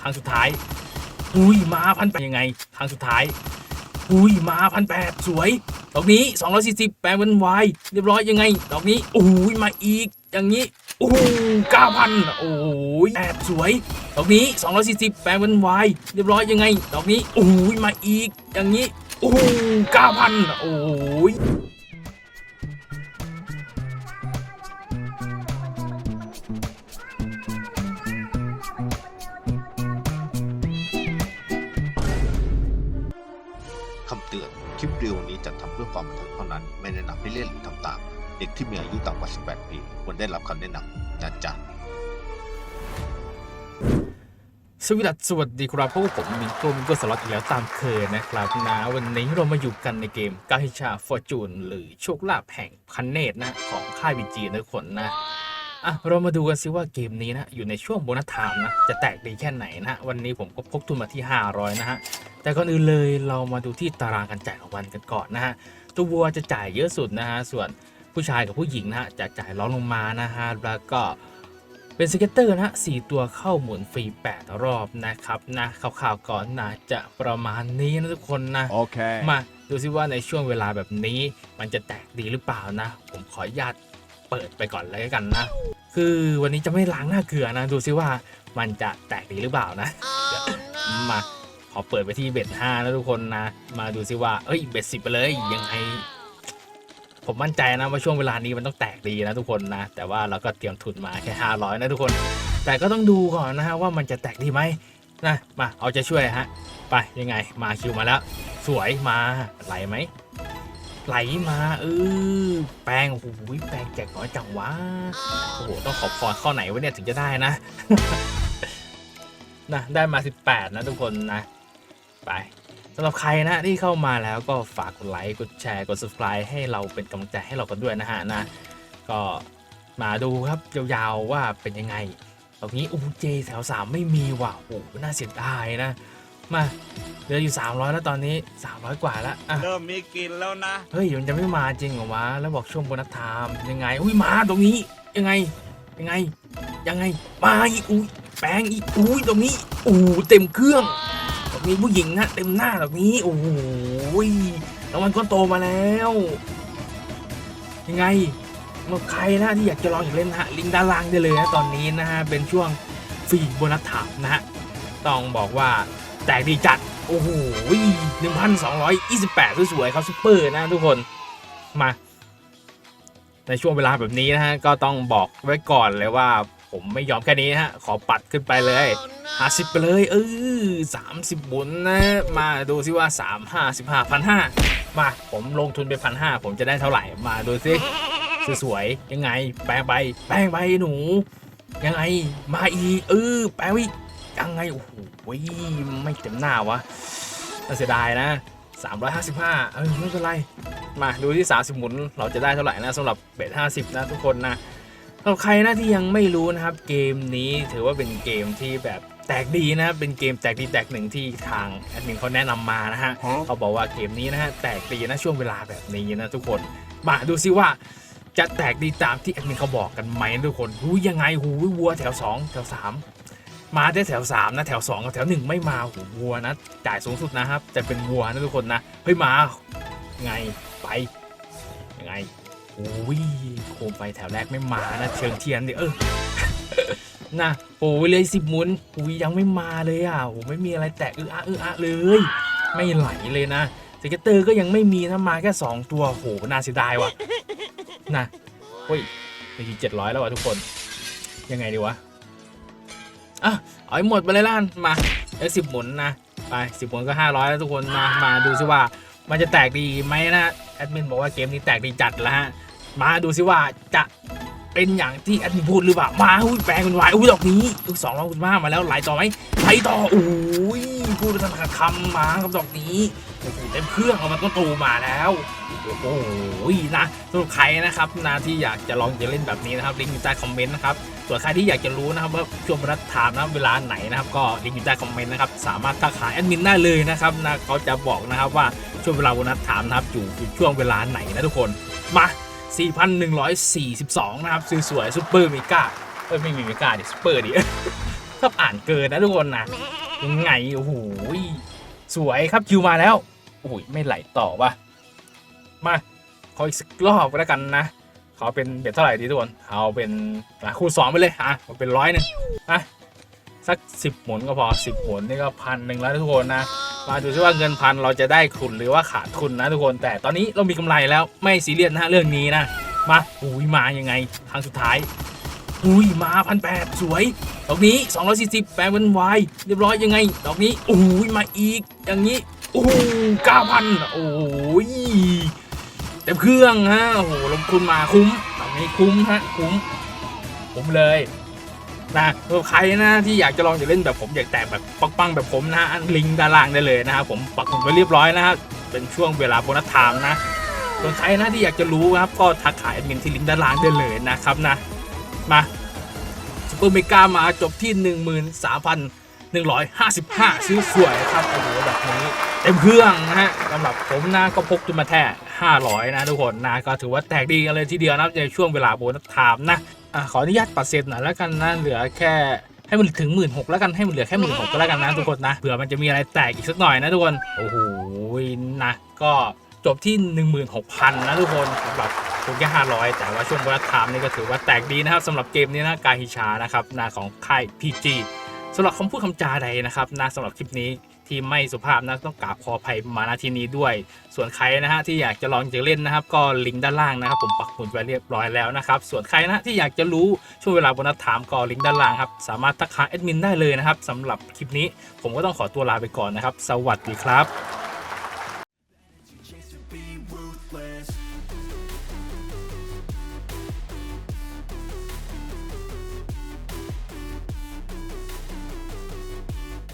ครั้งสุดท้าย อุ้ยมาพันแปดยังไงครั้งสุดท้าย อุ้ยมาพันแปดสวย ดอกนี้ 240 แปลงเป็นวายเรียบร้อยยังไง ดอกนี้โอ้ยมาอีกอย่างนี้โอ้เก้าพันโอ้ยแปดสวย ดอกนี้ 240 แปลงเป็นวายเรียบร้อยยังไง ดอกนี้โอ้ยมาอีกอย่างนี้โอ้เก้าพันโอ้ย เตือน คลิปวิดีโอนี้จัดทำเพื่อความบันเทิงเท่านั้น ไม่แนะนำให้เล่นหรือทำตาม เด็กที่มีอายุต่ำกว่า 18 ปีควรได้รับคำแนะนำนะจ๊ะสวัสดีสวัสดีครับพวกผมมิงก้มิงโก้สล็อตอีกแล้วตามเคยนะครับนะวันนี้เรามาอยู่กันในเกมกาฮิชาฟอร์จูนหรือโชคลาภแห่งคันเนตนะของค่ายบีจีนะทุกคนนะ อะเรามาดูกันซิว่าเกมนี้นะอยู่ในช่วงโบนัสไทม์นะจะแตกดีแค่ไหนนะวันนี้ผมก็พกทุนมาที่ 500 นะฮะแต่ก่อนอื่นเลยเรามาดูที่ตารางการจ่ายของวันกันก่อนนะฮะตัววัวจะจ่ายเยอะสุดนะฮะส่วนผู้ชายกับผู้หญิงนะฮะจะจ่ายร้องลงมานะฮะแล้วก็เป็นสเก็ตเตอร์นะฮะ4ตัวเข้าหมุนฟรี 8 รอบนะครับนะข่าวๆก่อนนะจะประมาณนี้นะทุกคนนะ Okay. มาดูซิว่าในช่วงเวลาแบบนี้มันจะแตกดีหรือเปล่านะ ผมขออนุญาต เปิดไปก่อนเลยกันนะ คือวันนี้จะไม่ล้างหน้าเกลือนะ ดูซิว่ามันจะแตกดีหรือเปล่านะ มาขอเปิดไปที่เบ็ดห้านะทุกคนนะ มาดูซิว่าเอ้ยเบ็ดสิบไปเลยยังไงผมมั่นใจนะว่าช่วงเวลานี้มันต้องแตกดีนะทุกคนนะ แต่ว่าเราก็เตรียมทุนมาแค่ 500 นะทุกคน แต่ก็ต้องดูก่อนนะฮะว่ามันจะแตกดีไหมนะมาเอาใจะช่วยฮะ ไปยังไงมาคิวมาแล้ว สวยมาไหลไหม ไหลมาเออแปลงโอ้โหแปลงแจกน้อยจังวะโอ้โหต้องขอพรข้อไหนวะเนี่ยถึงจะได้นะนะได้มา 18 นะทุกคนนะ ไปสำหรับใครนะที่เข้ามาแล้วก็ฝากกดไลค์กดแชร์กด subscribe ให้เราเป็นกำลังใจให้เรากันด้วยนะฮะนะ ก็มาดูครับยาวๆว่าเป็นยังไงตรงนี้อูเจแถวสามไม่มีว่ะโอ้โหน่าเสียดายนะ มาเหลืออยู่300 แล้วตอนนี้ 300 กว่าแล้วอะเริ่มมีกลินแล้วนะ เฮ้ยมันจะไม่มาจริงเหรอวะแล้วบอกช่วงโบนัสไทม์ยังไงอุ้ยมาตรงนี้ยังไงยังไงยังไงมาอีกอุ้ยแปลงอีกอุ้ยตรงนี้อู้เต็มเครื่องตรงนี้ผู้หญิงนะเต็มหน้าตรงนี้โอ้โหรางวัลก้อนโตมาแล้ว ยังไงเมื่อใครนะที่อยากจะลองอยากเล่นนะฮะลิงก์ด้านล่างได้เลยนะตอนนี้นะฮะเป็นช่วงฟรีโบนัสไทม์นะฮะต้องบอกว่า แตกดีจัด โอ้โห1,228สวยๆครับซุปเปอร์นะทุกคนมา ในช่วงเวลาแบบนี้นะฮะ ก็ต้องบอกไว้ก่อนเลยว่า ผมไม่ยอมแค่นี้ฮะ ขอปัดขึ้นไปเลย50ไปเลยเออ30บุญนะ มาดูซิว่า3 5 15พันห้ามาผมลงทุนไปพันห้าผมจะได้เท่าไหร่มาดูซิสวยๆยังไง แปลงไป แปลงไปหนู ยังไงมาอีเออแปลงไป ยังไง โอ้โหไม่เต็มหน้าวะน่าเสียดายนะ 355 เออไม่เป็นไร มาดูที่ 30 หมุน เราจะได้เท่าไหร่นะสำหรับเบท50 นะทุกคนนะสำหรับใครนะที่ยังไม่รู้นะครับ เกมนี้ถือว่าเป็นเกมที่แบบแตกดีนะครับเป็นเกมแตกดีแตกหนึ่งที่ทางแอดมินเขาแนะนำมานะฮะเขาบอกว่าเกมนี้นะฮะแตกดีนะช่วงเวลาแบบนี้นะทุกคน มาดูซิว่าจะแตกดีตามที่แอดมินเขาบอกกันไหมนะทุกคนหูยยังไงหูยวัวแถว 2 แถว 3 มาได้แถว 3 นะ แถว 2 กับแถว 1 ไม่มาหูวัวนะ จ่ายสูงสุดนะครับ จะเป็นวัวนะทุกคนนะ เฮ้ย มา ไงไป ยังไงโอ้ยโคมไปแถวแรกไม่มานะ เชิงเทียนดิเออนะโอ้ยเลยสิบมุนอุ้ยยังไม่มาเลยอะโอ้ไม่มีอะไรแตกอื้ออะอื้ออะเลย ไม่ไหลเลยนะสเก็ตเตอร์ก็ยังไม่มีนะมาแค่2ตัวโหน่าเสียดายว่ะนะเฮ้ยไปที่เจ็ดร้อยแล้วว่ะทุกคน ยังไงดีวะ อะเอาให้หมดไปเลยล้ามาเอ้สิบหมุนนะไปสิบหมุนก็ห้าร้อยแล้วทุกคนมามาดูซิว่ามันจะแตกดีไหมนะแอดมินบอกว่าเกมนี้แตกดีจัดแล้วฮะมาดูซิว่าจะเป็นอย่างที่แอดมินพูดหรือเปล่ามาอุ้ยแปลงเป็นวายอุ้ยดอกนี้อุ้ยสองร้อยคุณมามาแล้วไหลต่อไหมไหลต่ออุ้ยพูดทันคำมากับดอกนี้ โอ้โหเต็มเครื่องเอามันก็ตูมาแล้วโอ้โหนะสำหรับใครนะครับนะที่อยากจะลองจะเล่นแบบนี้นะครับลิงก์อยู่ใต้คอมเมนต์นะครับส่วนใครที่อยากจะรู้นะครับว่าช่วงรัฐไทม์นะเวลาไหนนะครับ ก็ลิงก์อยู่ใต้คอมเมนต์นะครับสามารถทักหาแอดมินได้เลยนะครับนะเขาจะบอกนะครับว่าช่วงเวลาวันนัดถามนะครับอยู่อยู่ช่วงเวลาไหนนะทุกคนมา 4,142 นะครับสวยๆซุปเปอร์มิก้าเอ้ยไม่มีมิก้าดิซุปเปอร์ดิชอบอ่านเกินนะทุกคนนะยังไงโอ้โหสวยครับคิวมาแล้ว โอ้โหไม่ไหลต่อว่ะมาขออีกสักรอบแล้วกันนะขอเป็นเบ็ดเท่าไหร่ดีทุกคนเอาเป็นอะคูณสองไปเลยอะเอาเป็นร้อยหนึ่งอะสักสิบหมุนก็พอสิบหมุนนี่ก็พันหนึ่งแล้วทุกคนนะมาดูซิว่าเงินพันเราจะได้ทุนหรือว่าขาดทุนนะทุกคนแต่ตอนนี้เรามีกำไรแล้วไม่ซีเรียสนะฮะเรื่องนี้นะมาอุ้ยมายังไงครั้งสุดท้ายอุ้ยมาพันแปดสวย ดอกนี้ 240แปลเป็นวายเรียบร้อยยังไง ดอกนี้อุ้ยมาอีกอย่างนี้ โอ้เก้าพันโอ้ยเต็มเครื่องฮะโอ้โหลงทุนมาคุ้มดอกนี้คุ้มฮะคุ้มคุ้มเลยนะใครนะที่อยากจะลองจะเล่นแบบผมอยากแตกแบบปังๆแบบผมนะอันลิงก์ด้านล่างได้เลยนะครับผมปักหมุดไว้เรียบร้อยนะฮะเป็นช่วงเวลาโบนัสไทม์นะส่วนใครนะที่อยากจะรู้นะครับก็ทักขายมินที่ลิงก์ด้านล่างได้เลยนะครับนะมาซูเปอร์เมกามาจบที่ 13,000 155 ซื้อสวยครับโอ้โหแบบนี้เต็มเครื่องนะฮะสำหรับผมนะก็พกจุมาแท้500 นะทุกคนนะก็ถือว่าแตกดีกันเลยทีเดียวนะในช่วงเวลาโบนัสไทม์นะอะขออนุญาตปัดเซ็นหน่อยแล้วกันนะเหลือแค่ให้มันถึงหมื่นหกแล้วกันให้มันเหลือแค่หมื่นหกก็แล้วกันนะทุกคนนะเผื่อมันจะมีอะไรแตกอีกสักหน่อยนะทุกคนโอ้โหนะก็จบที่ 16,000 นะทุกคนสำหรับคุณแค่500 แต่ว่าช่วงวัดไทม์นี่ก็ถือว่าแตกดีนะครับสำหรับเกมนี้นะกาฮิชานะครับนาของค่าย PG สำหรับคำพูดคำจาใดนะครับนะสำหรับคลิปนี้ที่ไม่สุภาพนะต้องกราบขออภัยมาณที่นี้ด้วย ส่วนใครนะฮะที่อยากจะลองจะเล่นนะครับ ก็ลิงก์ด้านล่างนะครับ ผมปักหมุดไว้เรียบร้อยแล้วนะครับ ส่วนใครนะที่อยากจะรู้ช่วงเวลาบนัดถามก็ลิงก์ด้านล่างครับสามารถทักหาแอดมินได้เลยนะครับสำหรับคลิปนี้ผมก็ต้องขอตัวลาไปก่อนนะครับ สวัสดีครับ